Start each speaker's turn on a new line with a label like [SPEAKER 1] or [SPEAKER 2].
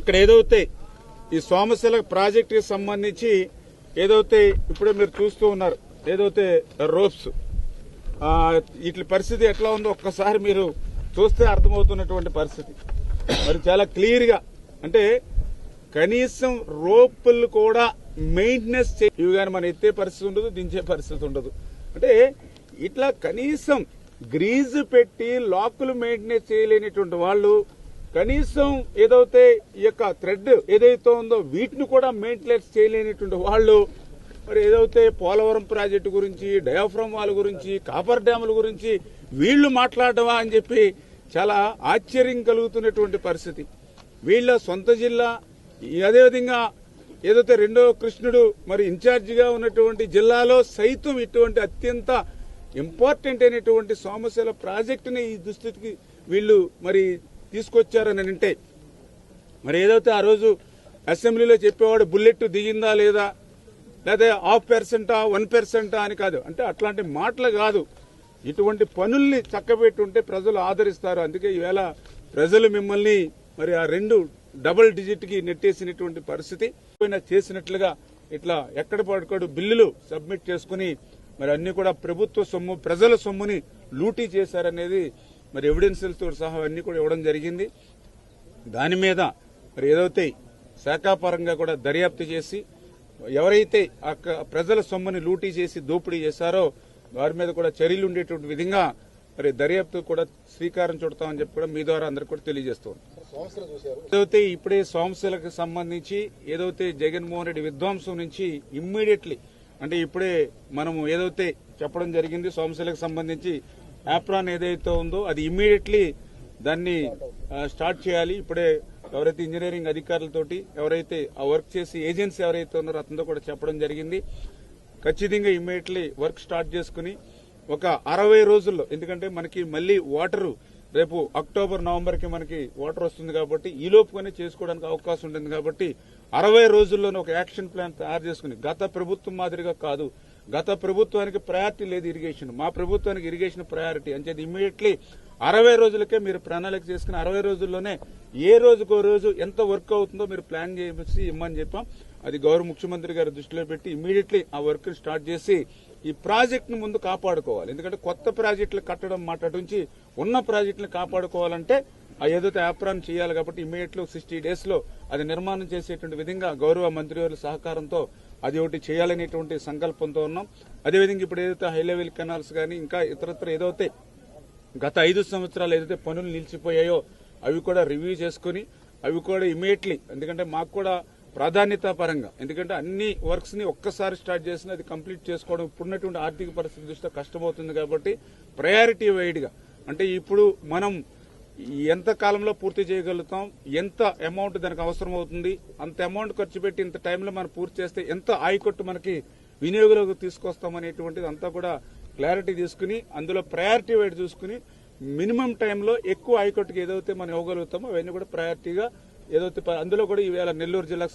[SPEAKER 1] ఇక్కడ ఏదైతే ఈ సోమశిల ప్రాజెక్టుకి సంబంధించి ఏదైతే ఇప్పుడే మీరు చూస్తూ ఉన్నారు ఏదైతే రోప్స్ ఇట్ల వీటి పరిస్థితి ఎట్లా ఉందో ఒక్కసారి మీరు చూస్తే అర్థమవుతున్నటువంటి పరిస్థితి. మరి చాలా క్లియర్గా అంటే కనీసం రోపులు కూడా మెయింటెనెన్స్ ఇవి కానీ మనం ఎత్తే పరిస్థితి ఉండదు దించే పరిస్థితి ఉండదు. అంటే ఇట్లా కనీసం గ్రీజ్ పెట్టి లాకులు మెయింటెనెన్స్ చేయలేనటువంటి వాళ్ళు కనీసం ఏదైతే ఈ యొక్క థ్రెడ్ ఏదైతే ఉందో వీటిని కూడా మెయింటెనెన్స్ చేయలేనటువంటి వాళ్ళు మరి ఏదైతే పోలవరం ప్రాజెక్టు గురించి డయాఫ్రమ్ వాల్ గురించి కాపర్ డ్యాముల గురించి వీళ్ళు మాట్లాడవా అని చెప్పి చాలా ఆశ్చర్యం కలుగుతున్నటువంటి పరిస్థితి. వీళ్ళ సొంత జిల్లా అదేవిధంగా ఏదైతే రెండో కృష్ణుడు మరి ఇన్ఛార్జిగా ఉన్నటువంటి జిల్లాలో సైతం ఇటువంటి అత్యంత ఇంపార్టెంట్ అయినటువంటి సోమశిల ప్రాజెక్టుని ఈ దుస్థితికి వీళ్ళు మరి తీసుకొచ్చారని అంటే మరి ఏదైతే ఆ రోజు అసెంబ్లీలో చెప్పేవాడు బుల్లెట్ దిగిందా లేదా లేదా హాఫ్ పెర్సెంటా వన్ పెర్సెంటా అని కాదు. అంటే అట్లాంటి మాటలు కాదు. ఇటువంటి పనుల్ని చక్కబెట్టుంటే ప్రజలు ఆదరిస్తారు. అందుకే ఈవేళ ప్రజలు మిమ్మల్ని మరి ఆ రెండు డబుల్ డిజిట్కి నెట్టేసినటువంటి పరిస్థితి. పైన చేసినట్లుగా ఇట్లా ఎక్కడ పడుకోడు బిల్లులు సబ్మిట్ చేసుకుని మరి అన్ని కూడా ప్రభుత్వ సొమ్ము ప్రజల సొమ్ముని లూటీ చేశారనేది మరి ఎవిడెన్సులతో సహా అన్ని కూడా ఇవ్వడం జరిగింది. దాని మీద మరి ఏదైతే శాఖాపరంగా కూడా దర్యాప్తు చేసి ఎవరైతే ప్రజల సొమ్ముని లూటీ చేసి దోపిడీ చేశారో వారి మీద కూడా చర్యలు ఉండేటువంటి విధంగా మరి దర్యాప్తు కూడా శ్రీకారం చుడతామని చెప్పి కూడా మీ ద్వారా అందరికి కూడా తెలియజేస్తుంది. ఏదైతే ఇప్పుడే సోమశిలకు సంబంధించి ఏదైతే జగన్మోహన్ రెడ్డి విధ్వంసం నుంచి ఇమ్మీడియట్లీ అంటే ఇప్పుడే మనము ఏదైతే చెప్పడం జరిగింది సోమశిలకు సంబంధించి యాప్రాన్ ఏదైతే ఉందో అది ఇమ్మీడియట్లీ దాన్ని స్టార్ట్ చేయాలి. ఇప్పుడే ఎవరైతే ఇంజనీరింగ్ అధికారులతోటి ఎవరైతే ఆ వర్క్ చేసి ఏజెన్సీ ఎవరైతే ఉన్నారో అతనితో కూడా చెప్పడం జరిగింది. ఖచ్చితంగా ఇమ్మీడియట్లీ వర్క్ స్టార్ట్ చేసుకుని ఒక అరవై రోజుల్లో ఎందుకంటే మనకి మళ్ళీ వాటరు రేపు అక్టోబర్ నవంబర్కి మనకి వాటర్ వస్తుంది కాబట్టి ఈ లోపుగానే చేసుకోవడానికి అవకాశం ఉంటుంది కాబట్టి అరవై రోజుల్లోనే ఒక యాక్షన్ ప్లాన్ తయారు చేసుకుని గత ప్రభుత్వం మాదిరిగా కాదు గత ప్రభుత్వానికి ప్రయారిటీ లేదు ఇరిగేషన్. మా ప్రభుత్వానికి ఇరిగేషన్ ప్రయారిటీ. అంటే ఇమ్మీడియట్లీ అరవై రోజులకే మీరు ప్రణాళిక చేసుకుని అరవై రోజుల్లోనే ఏ రోజుకో రోజు ఎంత వర్క్ అవుతుందో మీరు ప్లాన్ చేసి ఇమ్మని చెప్పాం. అది గౌరవ ముఖ్యమంత్రి గారి దృష్టిలో పెట్టి ఇమీడియట్లీ ఆ వర్క్ స్టార్ట్ చేసి ఈ ప్రాజెక్టును ముందు కాపాడుకోవాలి. ఎందుకంటే కొత్త ప్రాజెక్టులు కట్టడం మాట నుంచి ఉన్న ప్రాజెక్టులు కాపాడుకోవాలంటే ఆ ఏదైతే యాప్రాన్ చేయాలి కాబట్టి ఇమ్మీడియట్లీ సిక్స్టీ డేస్లో అది నిర్మాణం చేసేటువంటి విధంగా గౌరవ మంత్రివర్యుల సహకారంతో అది ఒకటి చేయాలనేటువంటి సంకల్పంతో ఉన్నాం. అదేవిధంగా ఇప్పుడు ఏదైతే హై లెవెల్ కెనాల్స్ కానీ ఇంకా ఇతరత్ర ఏదైతే గత ఐదు సంవత్సరాలు ఏదైతే పనులు నిలిచిపోయాయో అవి కూడా రివ్యూ చేసుకుని అవి కూడా ఇమీడియట్లీ ఎందుకంటే మాకు కూడా ప్రాధాన్యత పరంగా ఎందుకంటే అన్ని వర్క్స్ని ఒక్కసారి స్టార్ట్ చేసిన అది కంప్లీట్ చేసుకోవడం ఇప్పుడున్నటువంటి ఆర్థిక పరిస్థితి దృష్ట్యా కష్టమవుతుంది కాబట్టి ప్రయారిటీ వైడ్గా. అంటే ఇప్పుడు మనం ఎంత కాలంలో పూర్తి చేయగలుగుతాం? ఎంత అమౌంట్ దానికి అవసరం అవుతుంది? అంత అమౌంట్ ఖర్చు పెట్టి ఇంత టైంలో మనం పూర్తి చేస్తే ఎంత ఆయకట్టు మనకి వినియోగంలోకి తీసుకొస్తాం అనేటువంటిది అంతా కూడా క్లారిటీ తీసుకుని అందులో ప్రయారిటీ వైట్ చూసుకుని మినిమం టైంలో ఎక్కువ ఆయకొట్టుకి ఏదైతే మనం ఇవ్వగలుగుతామో అవన్నీ కూడా ప్రయారిటీగా ఏదైతే ప- అందులో కూడా ఈవేళ నెల్లూరు జిల్లాకు